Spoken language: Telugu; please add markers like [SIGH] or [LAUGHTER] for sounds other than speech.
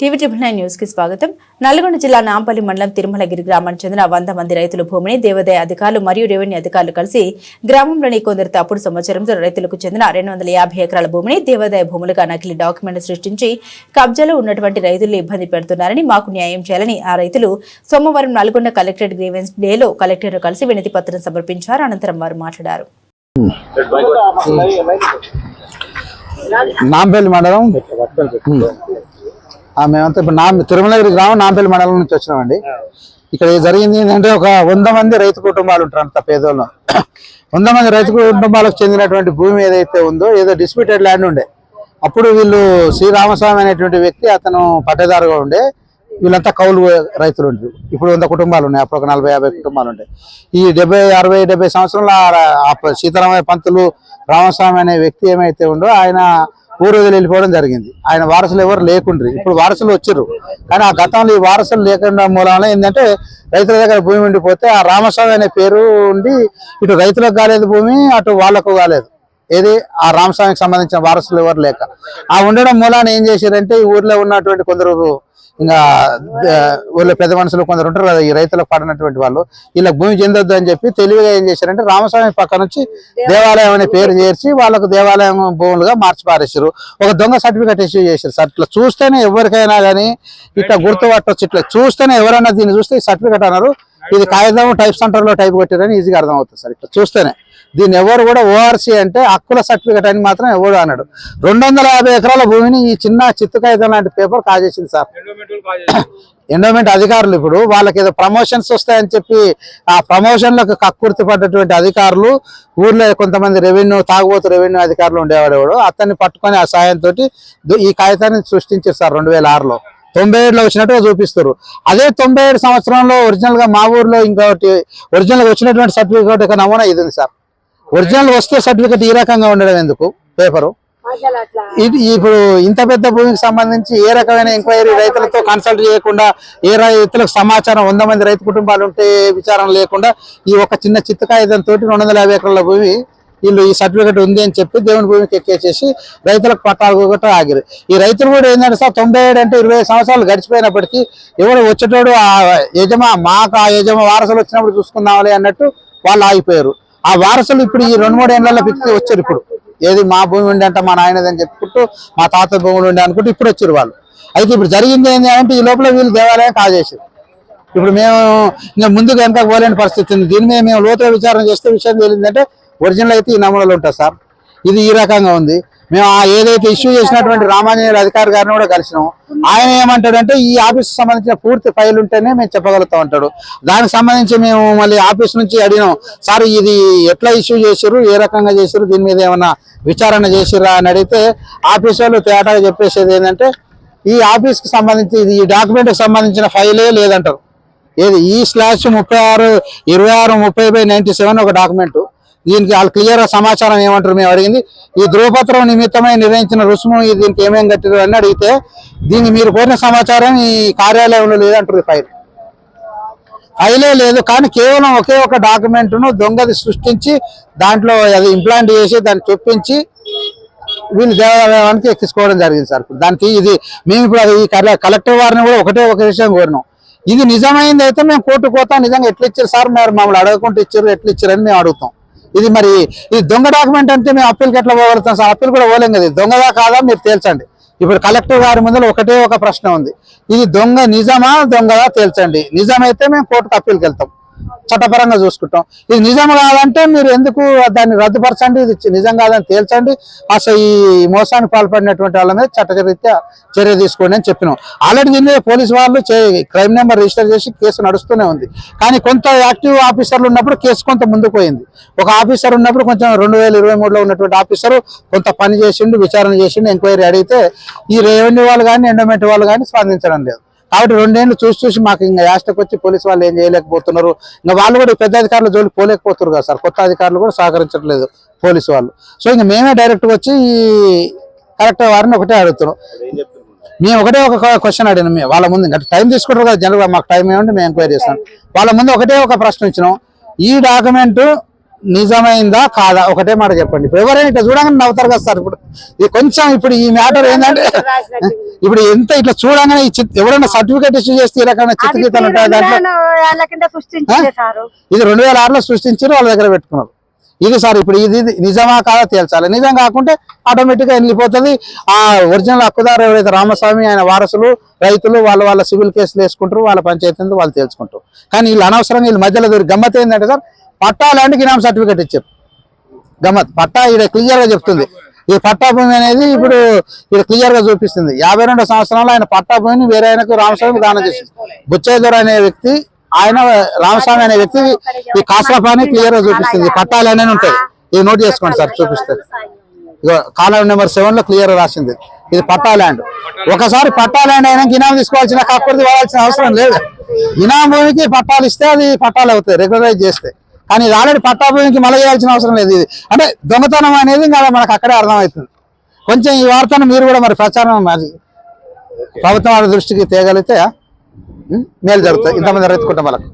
టీవీ ట్రిపుల్ నైన్ న్యూస్కి స్వాగతం. నల్గొండ జిల్లా నాంపల్లి మండలం తిరుమలగిరి గ్రామానికి చెందిన వంద మంది రైతుల భూమిని దేవాదాయ అధికారులు మరియు రెవెన్యూ అధికారులు కలిసి గ్రామంలోని కొందరు తప్పుడు సమాచారంతో రైతులకు చెందిన రెండు వందల యాభై ఎకరాల భూమిని దేవాదాయ భూములుగా నకిలీ డాక్యుమెంట్ సృష్టించి కబ్జాలో ఉన్నటువంటి రైతులు ఇబ్బంది పెడుతున్నారని మాకు న్యాయం చేయాలని ఆ రైతులు సోమవారం నల్గొండ కలెక్టరేట్ గ్రీవెన్స్ డేలో కలెక్టర్ కలిసి వినతి పత్రం సమర్పించారు. అనంతరం వారు మాట్లాడారు. నాంపల్లి మండలం. మేమంతా ఇప్పుడు నా తిరుమలగిరి గ్రామం నాంపల్లి మండలం నుంచి వచ్చినామండి. ఇక్కడ జరిగింది ఏంటంటే ఒక వంద మంది రైతు కుటుంబాలు ఉంటారు అంత పేదోళ్ళు. వంద మంది రైతు కుటుంబాలకు చెందినటువంటి భూమి ఏదైతే ఉందో ఏదో డిస్ప్యూటెడ్ ల్యాండ్ ఉండే. అప్పుడు వీళ్ళు శ్రీరామస్వామి అనేటువంటి వ్యక్తి అతను పట్టేదారుగా ఉండే. వీళ్ళంతా కౌలు రైతులు ఉంటారు ఇప్పుడు వంద కుటుంబాలు ఉన్నాయి అప్పుడు ఒక నలభై యాభై కుటుంబాలు ఉంటాయి ఈ డెబ్బై అరవై డెబ్బై సంవత్సరంలో సీతారామయ్య పంతులు రామస్వామి అనే వ్యక్తి ఏమైతే ఉందో ఆయన పూర్వీకులు వెళ్ళిపోవడం జరిగింది. ఆయన వారసులు ఎవరు లేకుండ్రి. ఇప్పుడు వారసులు వచ్చారు కానీ ఆ గతంలో ఈ వారసులు లేకుండా మూలంలో ఏంటంటే రైతుల దగ్గర భూమి ఉండిపోతే ఆ రామస్వామి అనే పేరు ఉండి ఇటు రైతులకు కాలేదు భూమి అటు వాళ్ళకు కాలేదు. ఏది? ఆ రామస్వామికి సంబంధించిన వారసులు ఎవరు లేక. ఆ ఉండడం మూలాన ఏం చేశారంటే ఈ ఊర్లో ఉన్నటువంటి కొందరు ఇంకా ఆ, ఊళ్ళో పెద్ద మనుషులు కొందరు ఉంటారు కదా ఈ రైతులకు పడినటువంటి వాళ్ళు. వీళ్ళకి భూమి చెందొద్దు అని చెప్పి తెలివిగా ఏం చేశారంటే రామస్వామి పక్క నుంచి దేవాలయం అనే పేరు చేర్చి వాళ్ళకు దేవాలయం భూములుగా మార్చి పారేసారు ఒక దొంగ సర్టిఫికేట్ ఇష్యూ చేశారు. సార్ ఇట్లా చూస్తేనే ఎవరికైనా కానీ ఇట్లా గుర్తుపట్టొచ్చు ఇట్లా చూస్తేనే ఎవరైనా దీన్ని చూస్తే సర్టిఫికేట్ అన్నారు. ఇది కాగితం టైప్ సెంటర్లో టైప్ కొట్టారని ఈజీగా అర్థమవుతుంది సార్ ఇట్లా చూస్తేనే. దీన్ని ఎవరు కూడా ఓఆర్సీ అంటే హక్కుల సర్టిఫికేట్ అని మాత్రం ఎవడు అన్నాడు రెండు వందల యాభై ఎకరాల భూమిని ఈ చిన్న చిత్తు కాగితం లాంటి పేపర్ కాజేసింది సార్. ఎండోమెంట్ [COUGHS] అధికారులు ఇప్పుడు వాళ్ళకి ఏదో ప్రమోషన్స్ వస్తాయని చెప్పి ఆ ప్రమోషన్లకు కక్కుర్తి పడ్డటువంటి అధికారులు ఊర్లో కొంతమంది రెవెన్యూ తాగుబోతు రెవెన్యూ అధికారులు ఉండేవాడు ఎవడు అతన్ని పట్టుకొని ఆ సాయంతో ఈ కాగితాన్ని సృష్టించారు సార్ రెండు వేల ఆరులో తొంభై ఏడులో వచ్చినట్టుగా చూపిస్తారు అదే తొంభై ఏడు సంవత్సరంలో ఒరిజినల్గా మా ఊర్లో ఇంకొకటి ఒరిజినల్గా వచ్చినటువంటి సర్టిఫికేట్ యొక్క నమూనా ఇది ఉంది సార్. ఒరిజినల్ వస్తే సర్టిఫికేట్ ఈ రకంగా ఉండడం ఎందుకు? పేపరు? ఇది ఇప్పుడు ఇంత పెద్ద భూమికి సంబంధించి ఏ రకమైన ఎంక్వైరీ రైతులతో కన్సల్ట్ చేయకుండా ఏ రైతులకు సమాచారం వంద మంది రైతు కుటుంబాలు ఉంటే విచారం లేకుండా ఈ ఒక చిన్న చిత్త కాగితం తోటి రెండు వందల యాభై ఎకరాల భూమి వీళ్ళు ఈ సర్టిఫికేట్ ఉంది అని చెప్పి దేవుని భూమికి ఎక్కేసేసి రైతులకు పట్టాలు కూడా ఆగిరు. ఈ రైతులు కూడా ఏంటంటే సార్? తొంభై ఏడు అంటే ఇరవై సంవత్సరాలు గడిచిపోయినప్పటికీ ఎవరు వచ్చేటోడు ఆ యజమా మాకు ఆ యజమా వారసులు వచ్చినప్పుడు చూసుకుందామని అన్నట్టు వాళ్ళు ఆగిపోయారు. ఆ వారసులు ఇప్పుడు ఈ రెండు మూడు ఏళ్ళలో ఫిక్స్ వచ్చారు ఇప్పుడు. ఏది మా భూమి ఉండే అంటే మా నాయనదని చెప్పుకుంటూ మా తాత భూములు ఉండే అనుకుంటూ ఇప్పుడు వచ్చారు వాళ్ళు. అయితే ఇప్పుడు జరిగింది ఏంటి అంటే ఈ లోపల వీళ్ళు దేవాలయం కాజేసారు ఇప్పుడు మేము ఇంకా ముందుకు వెనక పోలేని పరిస్థితి ఉంది. దీని మీద మేము లోతుగా విచారణ చేస్తే విషయం తెలియదంటే ఒరిజినల్ అయితే ఈ నమూనాలు ఉంటాయి సార్. ఇది ఈ రకంగా ఉంది. మేము ఆ ఏదైతే ఇష్యూ చేసినటువంటి రామాంజనేయుల అధికారి గారిని కూడా కలిసినాం. ఆయన ఏమంటాడంటే ఈ ఆఫీస్ సంబంధించిన పూర్తి ఫైల్ ఉంటేనే మేము చెప్పగలుగుతాం అంటాడు. దానికి సంబంధించి మేము మళ్ళీ ఆఫీస్ నుంచి అడిగినాం సార్ ఇది ఎట్లా ఇష్యూ చేశారు ఏ రకంగా చేశారు దీని మీద ఏమన్నా విచారణ చేసిరా అని అడిగితే ఆఫీస్ వాళ్ళు తేటాగా చెప్పేసేది ఏంటంటే ఈ ఆఫీస్కి సంబంధించి ఇది ఈ డాక్యుమెంట్కి సంబంధించిన ఫైలే లేదంటారు. ఏది? ఈ స్లాష్ ముప్పై ఆరు ఇరవై ఆరు ముప్పై బై నైన్టీ సెవెన్ ఒక డాక్యుమెంట్. దీనికి వాళ్ళు క్లియర్ సమాచారం ఏమంటారు మేము అడిగింది. ఈ ధ్రువపత్రం నిమిత్తమై నిర్ణయించిన రుసుము దీనికి ఏమేం కట్టారు అని అడిగితే దీన్ని మీరు కోరిన సమాచారం ఈ కార్యాలయంలో లేదంటారు ఫైల్. ఫైలే లేదు కానీ కేవలం ఒకే ఒక డాక్యుమెంట్ను దొంగది సృష్టించి దాంట్లో అది ఇంప్లాంట్ చేసి దాన్ని చొప్పించి వీళ్ళు దేవాలయానికి ఎక్కించుకోవడం జరిగింది సార్. దానికి ఇది మేము ఇప్పుడు అది ఈ కలెక్టర్ వారిని కూడా ఒకటే ఒక విషయం కోరినాం. ఇది నిజమైంది అయితే మేము కోర్టు కోతా నిజంగా ఎట్లా ఇచ్చారు సార్? మరి మమ్మల్ని అడగకుండా ఇచ్చారు ఎట్లా ఇచ్చారని మేము అడుగుతాం. ఇది మరి ఇది దొంగ డాక్యుమెంట్ అంటే మేము అప్పీల్కి ఎట్లా పోగలుగుతాం? సార్ అప్పీల్ కూడా పోలేం కదా. దొంగదా కాదా? మీరు తేల్చండి. ఇప్పుడు కలెక్టర్ గారి ముందర ఒకటే ఒక ప్రశ్న ఉంది. ఇది దొంగ నిజమా? దొంగదా? తేల్చండి. నిజమైతే మేము కోర్టుకు అప్పీల్కి వెళ్తాం. చట్టపరంగా చూసుకుంటాం. ఇది నిజం కాదంటే మీరు ఎందుకు దాన్ని రద్దుపరచండి? ఇది నిజం కాదని తేల్చండి. అసలు ఈ మోసానికి పాల్పడినటువంటి వాళ్ళ మీద చట్టరీత్యా చర్య తీసుకోండి అని చెప్పినాం. ఆల్రెడీ దీని మీద పోలీసు వాళ్ళు క్రైమ్ నెంబర్ రిజిస్టర్ చేసి కేసు నడుస్తూనే ఉంది. కానీ కొంత యాక్టివ్ ఆఫీసర్లు ఉన్నప్పుడు కేసు కొంత ముందుకు పోయింది. ఒక ఆఫీసర్ ఉన్నప్పుడు కొంచెం రెండు వేల ఇరవై మూడులో ఉన్నటువంటి ఆఫీసర్ కొంత పని చేసిండు విచారణ చేసిండు ఎంక్వైరీ అడిగితే ఈ రెవెన్యూ వాళ్ళు కానీ ఎండోమెంట్ వాళ్ళు కానీ స్పందించడం లేదు. కాబట్టి రెండేళ్ళు చూసి చూసి మాకు ఇంకా యాస్టకు వచ్చి పోలీసు వాళ్ళు ఏం చేయలేకపోతున్నారు. ఇంకా వాళ్ళు కూడా పెద్ద అధికారులు జోలికి పోలేకపోతున్నారు కదా సార్. కొత్త అధికారులు కూడా సహకరించట్లేదు పోలీసు వాళ్ళు. సో ఇంకా మేమే డైరెక్ట్ వచ్చి కలెక్టర్ వారిని ఒకటే అడుగుతున్నాం. మేము ఒకటే ఒక క్వశ్చన్ అడిగినాం మేము. వాళ్ళ ముందు ఇంకా టైం తీసుకుంటారు కదా జనరల్గా మాకు టైం ఏమంటే మేము ఎంక్వైరీ చేస్తాం. వాళ్ళ ముందు ఒకటే ఒక ప్రశ్న ఇచ్చినాం. ఈ డాక్యుమెంట్ నిజమైందా కాదా? ఒకటే మాట చెప్పండి. ఇప్పుడు ఎవరైనా ఇట్లా చూడగానే నవ్వుతారు కదా సార్. ఇప్పుడు ఇది కొంచెం ఇప్పుడు ఈ మ్యాటర్ ఏంటంటే ఇప్పుడు ఎంత ఇట్లా చూడగానే ఎవరైనా సర్టిఫికేట్ ఇష్యూ చేస్తే ఈ రకమైన ఉంటాయి దాంట్లో ఇది రెండు వేల ఆరులో సృష్టించారు వాళ్ళ దగ్గర పెట్టుకున్నారు. ఇది సార్ ఇప్పుడు ఇది నిజమా కాదా తేల్చాలి. నిజం కాకుంటే ఆటోమేటిక్గా వెళ్ళిపోతుంది. ఆ ఒరిజినల్ హక్కుదారు ఎవరైతే రామస్వామి ఆయన వారసులు రైతులు వాళ్ళ వాళ్ళ సివిల్ కేసులు వేసుకుంటారు వాళ్ళ పంచాయతీ వాళ్ళు తేల్చుకుంటారు. కానీ వీళ్ళు అనవసరంగా వీళ్ళు మధ్యలో గమ్మత్ ఏంటంటే సార్ పట్టా ల్యాండ్కి ఇనాం సర్టిఫికేట్ ఇచ్చారు. గమ్మత్. పట్టా ఇక్కడ క్లియర్గా చెప్తుంది. ఈ పట్టా భూమి అనేది ఇప్పుడు ఇది క్లియర్గా చూపిస్తుంది. యాభై రెండు సంవత్సరాలు ఆయన పట్టా భూమిని వేరే ఆయనకు రామస్వామి దానం చేసింది బుచ్చయ్యదొర అనే వ్యక్తి ఆయన రామస్వామి అనే వ్యక్తి ఈ కాసరపాని క్లియర్గా చూపిస్తుంది. ఈ పట్టాలు అనేవి ఉంటాయి. ఇది నోట్ చేసుకోండి సార్ చూపిస్తుంది కాలం నెంబర్ సెవెన్లో క్లియర్ రాసింది. ఇది పట్టా ల్యాండ్. ఒకసారి పట్టా ల్యాండ్ అయినాక ఇనాం తీసుకోవాల్సిన కాకపోతే వాడాల్సిన అవసరం లేదు. ఇనాం భూమికి పట్టాలు ఇస్తే అది పట్టాలు అవుతాయి రెగ్యులరైజ్ చేస్తే. కానీ ఇది ఆల్రెడీ పట్టా మళ్ళీ చేయాల్సిన అవసరం లేదు ఇది. అంటే దొంగతనం అనేది ఇంకా మనకు అక్కడే అర్థమవుతుంది. కొంచెం ఈ వార్తను మీరు కూడా మరి ప్రచారం మరి ప్రభుత్వం వారి దృష్టికి తేగలిగితే మేలు జరుగుతుంది. ఇంతమంది రైతు కుటుంబాలకు